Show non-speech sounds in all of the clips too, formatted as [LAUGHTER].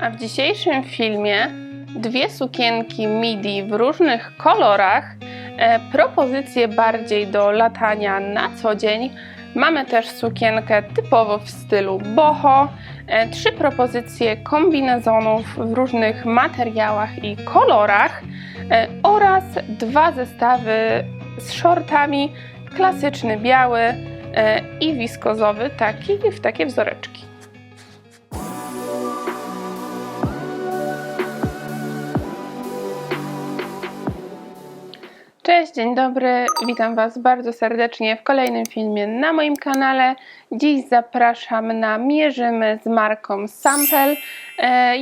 A w dzisiejszym filmie dwie sukienki midi w różnych kolorach, e, propozycje bardziej do latania na co dzień. Mamy też sukienkę typowo w stylu boho, e, trzy propozycje kombinezonów w różnych materiałach i kolorach e, oraz dwa zestawy z shortami, klasyczny biały e, i wiskozowy, taki w takie wzoreczki. Cześć, dzień dobry, witam Was bardzo serdecznie w kolejnym filmie na moim kanale. Dziś zapraszam na Mierzymy z marką Sample.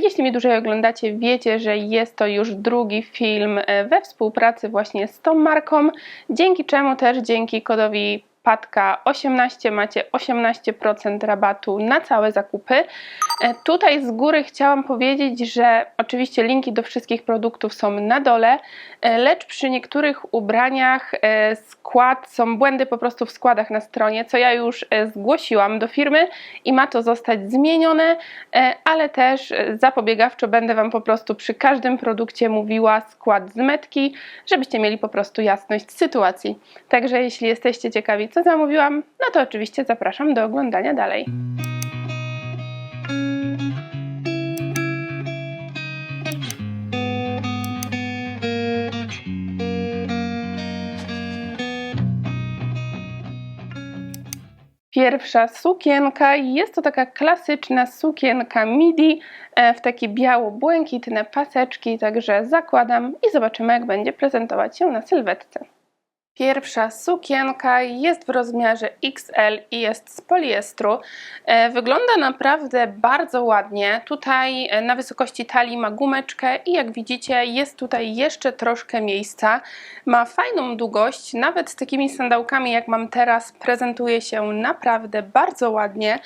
Jeśli mnie dłużej oglądacie, wiecie, że jest to już drugi film e, we współpracy właśnie z tą marką, dzięki czemu też dzięki kodowi Patka 18 macie 18% rabatu na całe zakupy. E, Tutaj z góry chciałam powiedzieć, że oczywiście linki do wszystkich produktów są na dole, e, lecz przy niektórych ubraniach e, skład, są błędy po prostu w składach na stronie, co ja już zgłosiłam do firmy i ma to zostać zmienione, ale też zapobiegawczo będę Wam po prostu przy każdym produkcie mówiła skład z metki, żebyście mieli po prostu jasność sytuacji. Także jeśli jesteście ciekawi, co zamówiłam, no to oczywiście zapraszam do oglądania dalej. Pierwsza sukienka jest to taka klasyczna sukienka midi e, w takie biało-błękitne paseczki, także zakładam i zobaczymy jak będzie prezentować się na sylwetce. Pierwsza sukienka jest w rozmiarze XL i jest z poliestru. E, Wygląda naprawdę bardzo ładnie. Tutaj e, na wysokości talii ma gumeczkę i jak widzicie jest tutaj jeszcze troszkę miejsca. Ma fajną długość, nawet z takimi sandałkami jak mam teraz prezentuje się naprawdę bardzo ładnie.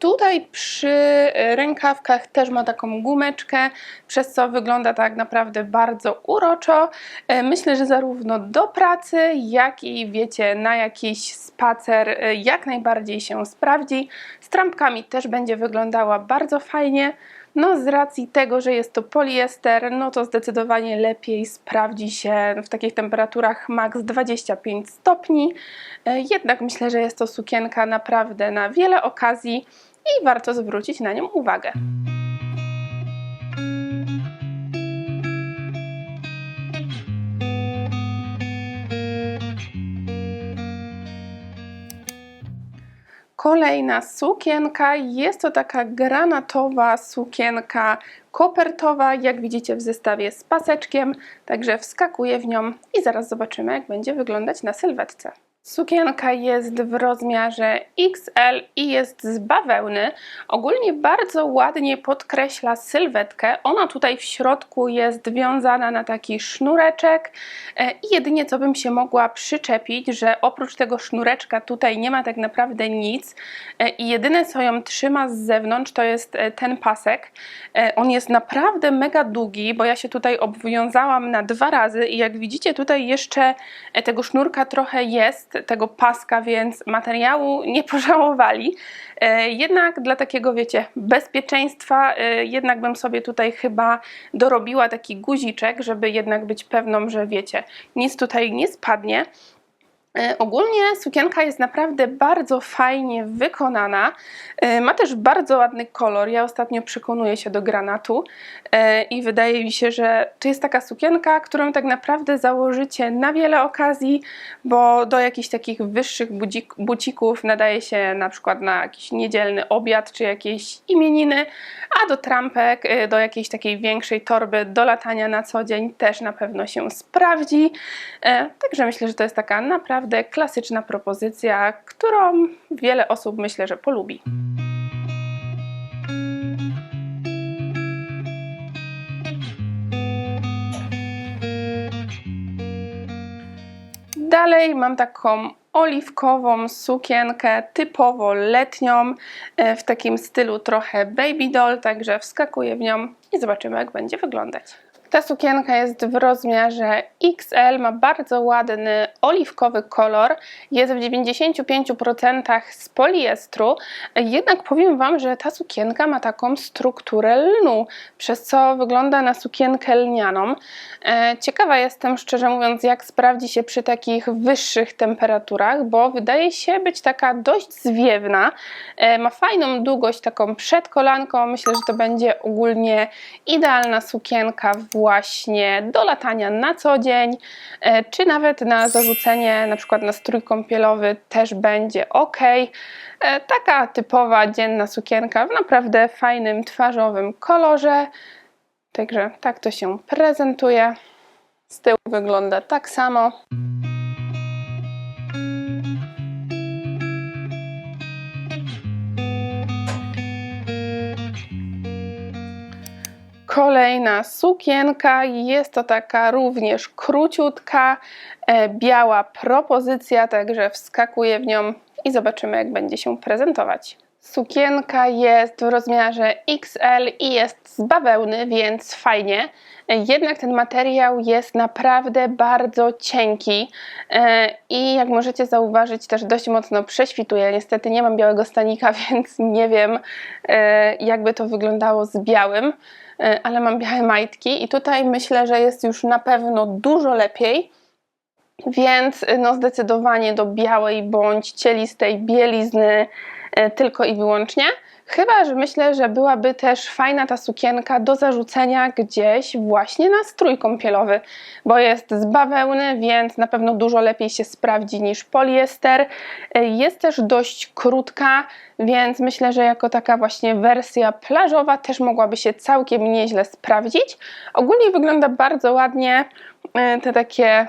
Tutaj przy e, rękawkach też ma taką gumeczkę, przez co wygląda tak naprawdę bardzo uroczo. E, Myślę, że zarówno do pracy, jak i wiecie, na jakiś spacer e, jak najbardziej się sprawdzi. Z trampkami też będzie wyglądała bardzo fajnie. No z racji tego, że jest to poliester, no to zdecydowanie lepiej sprawdzi się w takich temperaturach max 25 stopni. Jednak myślę, że jest to sukienka naprawdę na wiele okazji i warto zwrócić na nią uwagę. Kolejna sukienka jest to taka granatowa sukienka kopertowa, jak widzicie w zestawie z paseczkiem, także wskakuję w nią i zaraz zobaczymy jak będzie wyglądać na sylwetce. Sukienka jest w rozmiarze XL i jest z bawełny. Ogólnie bardzo ładnie podkreśla sylwetkę. Ona tutaj w środku jest wiązana na taki sznureczek e, i jedynie co bym się mogła przyczepić, że oprócz tego sznureczka tutaj nie ma tak naprawdę nic e, i jedyne co ją trzyma z zewnątrz to jest e, ten pasek. On jest naprawdę mega długi, bo ja się tutaj obwiązałam na dwa razy i jak widzicie tutaj jeszcze tego sznurka trochę jest, tego paska, więc materiału nie [LAUGHS] pożałowali. E, Jednak dla takiego, wiecie, bezpieczeństwa, e, jednak bym sobie tutaj chyba dorobiła taki guziczek, żeby jednak być pewną, że wiecie, nic tutaj nie spadnie. E, Ogólnie sukienka jest naprawdę bardzo fajnie wykonana. E, Ma też bardzo ładny kolor. Ja ostatnio przekonuję się do granatu e, i wydaje mi się, że to jest taka sukienka, którą tak naprawdę założycie na wiele okazji, bo do jakichś takich wyższych bucików nadaje się na przykład na jakiś niedzielny obiad czy jakieś imieniny, a do trampek, do jakiejś takiej większej torby do latania na co dzień też na pewno się sprawdzi. Także myślę, że to jest taka naprawdę klasyczna propozycja, którą wiele osób myślę, że polubi. Dalej mam taką oliwkową sukienkę, typowo letnią, e, w takim stylu trochę baby doll, także wskakuję w nią i zobaczymy, jak będzie wyglądać. Ta sukienka jest w rozmiarze XL, ma bardzo ładny oliwkowy kolor, jest w 95% z poliestru, jednak powiem Wam, że ta sukienka ma taką strukturę lnu, przez co wygląda na sukienkę lnianą. E, ciekawa jestem, szczerze mówiąc, jak sprawdzi się przy takich wyższych temperaturach, bo wydaje się być taka dość zwiewna, e, ma fajną długość taką przed kolanką, myślę, że to będzie ogólnie idealna sukienka właśnie do latania na co dzień, e, czy nawet na zarzucenie na przykład na strój kąpielowy też będzie ok. E, taka typowa dzienna sukienka w naprawdę fajnym twarzowym kolorze. Także tak to się prezentuje. Z tyłu wygląda tak samo. Kolejna sukienka, jest to taka również króciutka, e, biała propozycja, także wskakuję w nią i zobaczymy jak będzie się prezentować. Sukienka jest w rozmiarze XL i jest z bawełny, więc fajnie. Jednak ten materiał jest naprawdę bardzo cienki e, i jak możecie zauważyć też dość mocno prześwituje. Niestety nie mam białego stanika, [LAUGHS] więc nie wiem e, jakby to wyglądało z białym, e, ale mam białe majtki i tutaj myślę, że jest już na pewno dużo lepiej. Więc no zdecydowanie do białej bądź cielistej bielizny tylko i wyłącznie. Chyba, że myślę, że byłaby też fajna ta sukienka do zarzucenia gdzieś właśnie na strój kąpielowy, bo jest z bawełny, więc na pewno dużo lepiej się sprawdzi niż poliester. Jest też dość krótka, więc myślę, że jako taka właśnie wersja plażowa też mogłaby się całkiem nieźle sprawdzić. Ogólnie wygląda bardzo ładnie te takie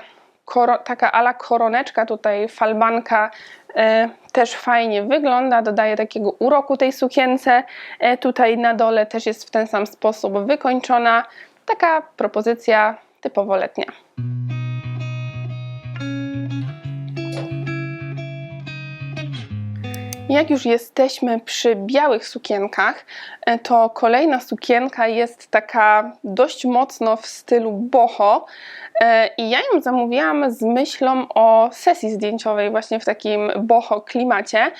taka ala koroneczka tutaj, falbanka e, też fajnie wygląda, dodaje takiego uroku tej sukience. E, tutaj na dole też jest w ten sam sposób wykończona. Taka propozycja typowo letnia. Jak już jesteśmy przy białych sukienkach, e, to kolejna sukienka jest taka dość mocno w stylu boho. E, i ja ją zamówiłam z myślą o sesji zdjęciowej właśnie w takim boho klimacie.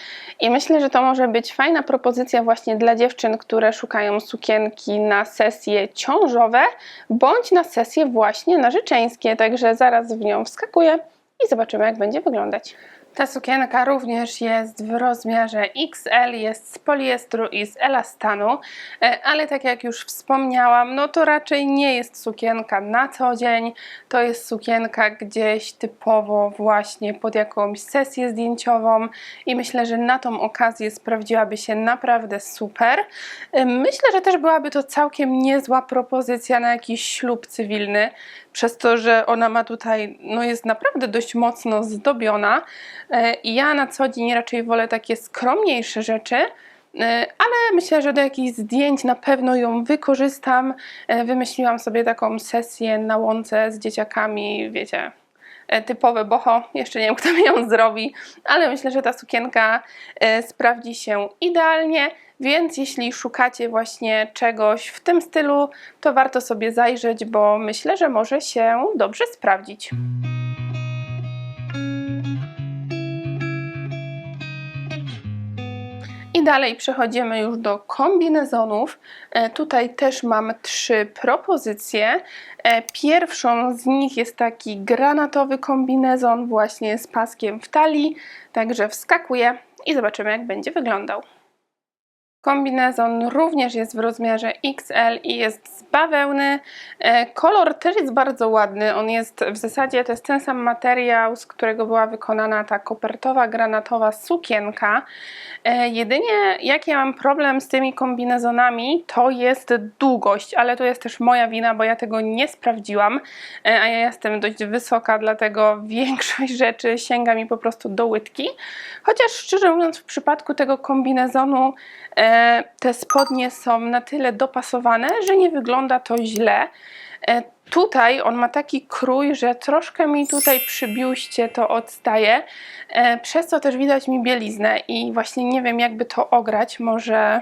I myślę, że to może być fajna propozycja właśnie dla dziewczyn, które szukają sukienki na sesje ciążowe bądź na sesje właśnie narzeczeńskie, także zaraz w nią wskakuję i zobaczymy jak będzie wyglądać. Ta sukienka również jest w rozmiarze XL, jest z poliestru i z elastanu, e, ale tak jak już wspomniałam, no to raczej nie jest sukienka na co dzień, to jest sukienka gdzieś typowo właśnie pod jakąś sesję zdjęciową i myślę, że na tą okazję sprawdziłaby się naprawdę super. E, myślę, że też byłaby to całkiem niezła propozycja na jakiś ślub cywilny, przez to, że ona ma tutaj, no jest naprawdę dość mocno zdobiona. E, I ja na co dzień raczej wolę takie skromniejsze rzeczy, e, ale myślę, że do jakichś zdjęć na pewno ją wykorzystam. E, wymyśliłam sobie taką sesję na łące z dzieciakami, wiecie, typowe boho. Jeszcze nie wiem, [LAUGHS] kto mi ją zrobi, ale myślę, że ta sukienka sprawdzi się idealnie. Więc jeśli szukacie właśnie czegoś w tym stylu, to warto sobie zajrzeć, bo myślę, że może się dobrze sprawdzić. I dalej przechodzimy już do kombinezonów. E, tutaj też mam trzy propozycje. E, pierwszą z nich jest taki granatowy kombinezon właśnie z paskiem w talii, także wskakuję i zobaczymy jak będzie wyglądał. Kombinezon również jest w rozmiarze XL i jest z bawełny. E, kolor też jest bardzo ładny. On jest w zasadzie to jest ten sam materiał, z którego była wykonana ta kopertowa, granatowa sukienka. E, jedynie jaki ja mam problem z tymi kombinezonami to jest długość, ale to jest też moja wina, bo ja tego nie sprawdziłam, e, a ja jestem dość wysoka, dlatego [LAUGHS] większość rzeczy sięga mi po prostu do łydki. Chociaż szczerze mówiąc w przypadku tego kombinezonu te spodnie są na tyle dopasowane, że nie wygląda to źle. E, tutaj on ma taki krój, że troszkę mi tutaj przy biuście to odstaje, e, przez co też widać mi bieliznę i właśnie nie wiem jakby to ograć, może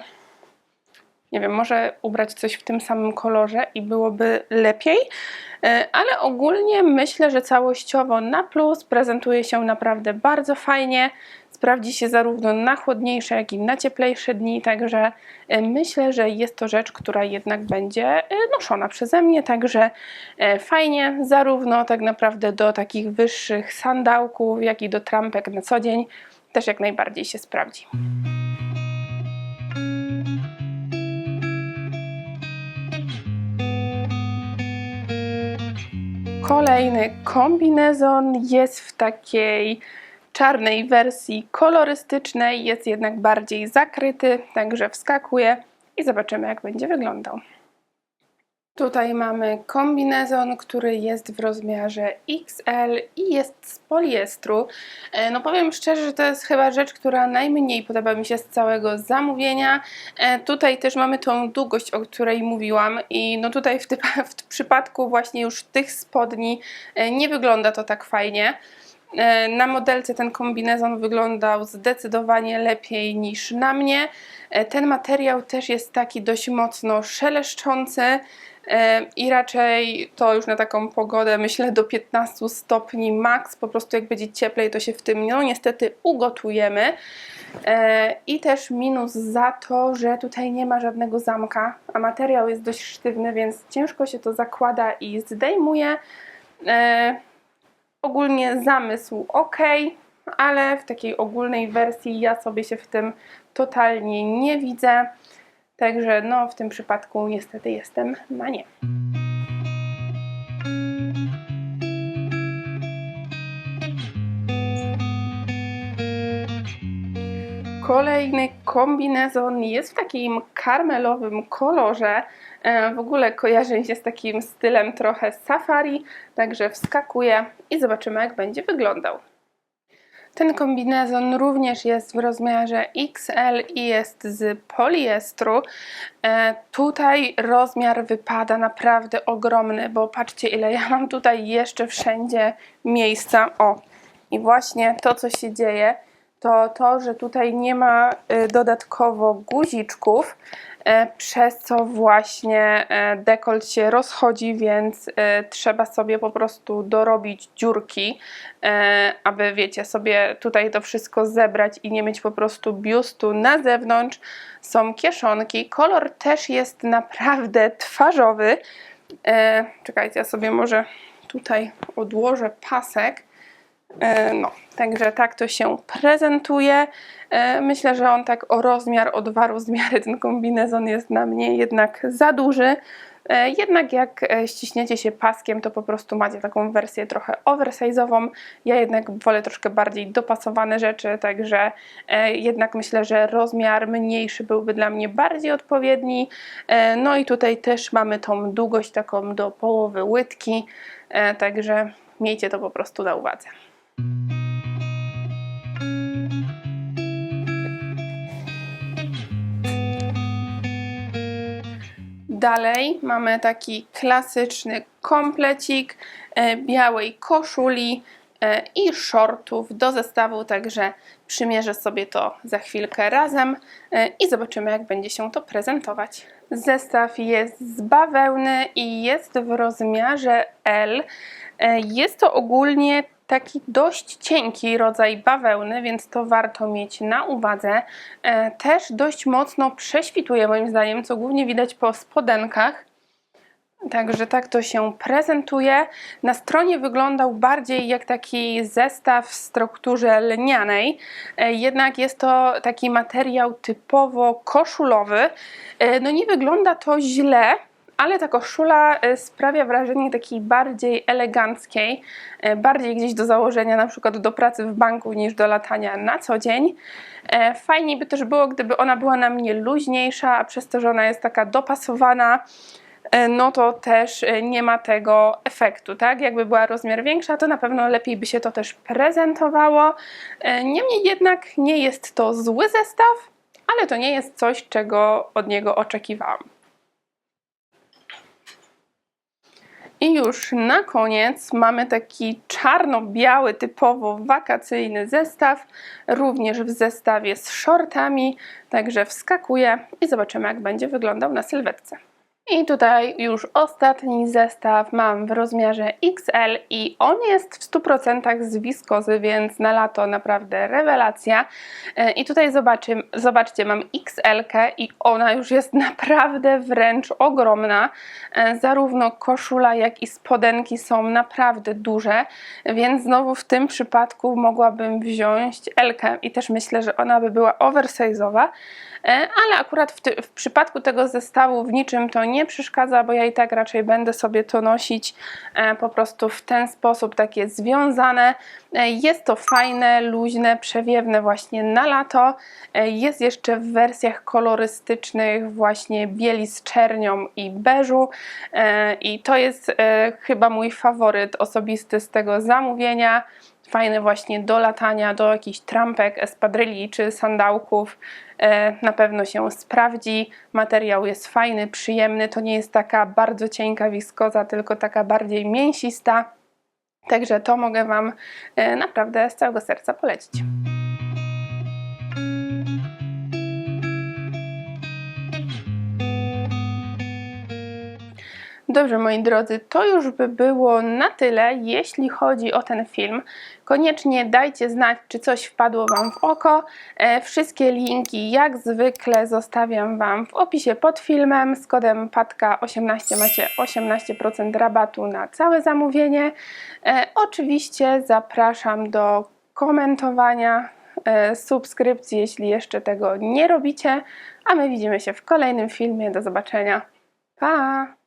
nie wiem, może ubrać coś w tym samym kolorze i byłoby lepiej, E, ale ogólnie myślę, że całościowo na plus prezentuje się naprawdę bardzo fajnie. Sprawdzi się zarówno na chłodniejsze, jak i na cieplejsze dni, także e, myślę, że jest to rzecz, która jednak będzie e, noszona przeze mnie, także fajnie, zarówno tak naprawdę do takich wyższych sandałków, jak i do trampek na co dzień, też jak najbardziej się sprawdzi. Kolejny kombinezon jest w takiej czarnej wersji kolorystycznej, jest jednak bardziej zakryty, także wskakuje i zobaczymy jak będzie wyglądał. Tutaj mamy kombinezon, który jest w rozmiarze XL i jest z poliestru. E, no powiem szczerze, że to jest chyba rzecz, która najmniej podoba mi się z całego zamówienia. E, tutaj też mamy tą długość, o której mówiłam i no tutaj w, w przypadku właśnie już tych spodni e, nie wygląda to tak fajnie. Na modelce ten kombinezon wyglądał zdecydowanie lepiej niż na mnie. Ten materiał też jest taki dość mocno szeleszczący, i raczej to już na taką pogodę myślę do 15 stopni max, po prostu jak będzie cieplej to się w tym no niestety ugotujemy. E, I też minus za to, że tutaj nie ma żadnego zamka, a materiał jest dość sztywny, więc ciężko się to zakłada i zdejmuje. Ogólnie zamysł ok, ale w takiej ogólnej wersji ja sobie się w tym totalnie nie widzę. Także no w tym przypadku niestety jestem na nie. Kolejny kombinezon jest w takim karmelowym kolorze. E, w ogóle kojarzy się z takim stylem trochę safari, także wskakuję i zobaczymy jak będzie wyglądał. Ten kombinezon również jest w rozmiarze XL i jest z poliestru. E, tutaj rozmiar wypada naprawdę ogromny, bo patrzcie ile ja mam tutaj jeszcze wszędzie miejsca. O, i właśnie to co się dzieje, to to, że tutaj nie ma y, dodatkowo guziczków, E, przez co właśnie e, dekolt się rozchodzi, więc trzeba sobie po prostu dorobić dziurki, aby wiecie, sobie tutaj to wszystko zebrać i nie mieć po prostu biustu na zewnątrz. Są kieszonki, kolor też jest naprawdę twarzowy. Czekajcie, ja sobie może tutaj odłożę pasek. No, także tak to się prezentuje. E, myślę, że on tak o rozmiar, o dwa rozmiary ten kombinezon jest dla mnie jednak za duży. E, jednak jak e, ściśniecie się paskiem, to po prostu macie taką wersję trochę oversize'ową. Ja jednak wolę troszkę bardziej dopasowane rzeczy, także jednak myślę, że rozmiar mniejszy byłby dla mnie bardziej odpowiedni. No i tutaj też mamy tą długość taką do połowy łydki, także miejcie to po prostu na uwadze. Dalej mamy taki klasyczny komplecik e, białej koszuli e, i shortów do zestawu, także przymierzę sobie to za chwilkę razem e, i zobaczymy jak będzie się to prezentować. Zestaw jest z bawełny i jest w rozmiarze L. Jest to ogólnie taki dość cienki rodzaj bawełny, więc to warto mieć na uwadze. E, też dość mocno prześwituje moim zdaniem, co głównie widać po spodenkach. Także tak to się prezentuje. Na stronie wyglądał bardziej jak taki zestaw w strukturze lnianej, e, jednak jest to taki materiał typowo koszulowy. E, no nie wygląda to źle, ale ta koszula e, sprawia wrażenie takiej bardziej eleganckiej, e, bardziej gdzieś do założenia na przykład do pracy w banku niż do latania na co dzień. E, fajniej by też było, gdyby ona była na mnie luźniejsza, a przez to, że ona jest taka dopasowana, no to też nie ma tego efektu, tak? Jakby była rozmiar większa, to na pewno lepiej by się to też prezentowało. Niemniej jednak nie jest to zły zestaw, ale to nie jest coś, czego od niego oczekiwałam. I już na koniec mamy taki czarno-biały, typowo wakacyjny zestaw, również w zestawie z shortami, także wskakuję i zobaczymy jak będzie wyglądał na sylwetce. I tutaj już ostatni zestaw mam w rozmiarze XL i on jest w 100% z wiskozy, więc na lato naprawdę rewelacja. E, I tutaj zobaczcie, mam XL i ona już jest [LAUGHS] naprawdę wręcz ogromna. E, Zarówno koszula, jak i spodenki są naprawdę duże, więc znowu w tym przypadku mogłabym wziąć L i też myślę, że ona by była oversize'owa. E, ale akurat w, ty, w przypadku tego zestawu w niczym to nie przeszkadza, bo ja i tak raczej będę sobie to nosić e, po prostu w ten sposób, takie związane. E, Jest to fajne, luźne, przewiewne właśnie na lato. Jest jeszcze w wersjach kolorystycznych właśnie bieli z czernią i beżu i to jest chyba mój faworyt osobisty z tego zamówienia fajny właśnie do latania, do jakichś trampek, espadryli czy sandałków. E, na pewno się sprawdzi. Materiał jest fajny, przyjemny. To nie jest taka bardzo cienka wiskoza, tylko taka bardziej mięsista. Także to mogę Wam e, naprawdę z całego serca polecić. Dobrze, moi drodzy, to już by było na tyle, jeśli chodzi o ten film. Koniecznie dajcie znać, czy coś wpadło Wam w oko. E, wszystkie linki, jak zwykle, zostawiam Wam w opisie pod filmem. Z kodem PATKA18 macie 18% rabatu na całe zamówienie. E, oczywiście zapraszam do komentowania, e, subskrypcji, jeśli jeszcze tego nie robicie. A my widzimy się w kolejnym filmie. Do zobaczenia. Pa!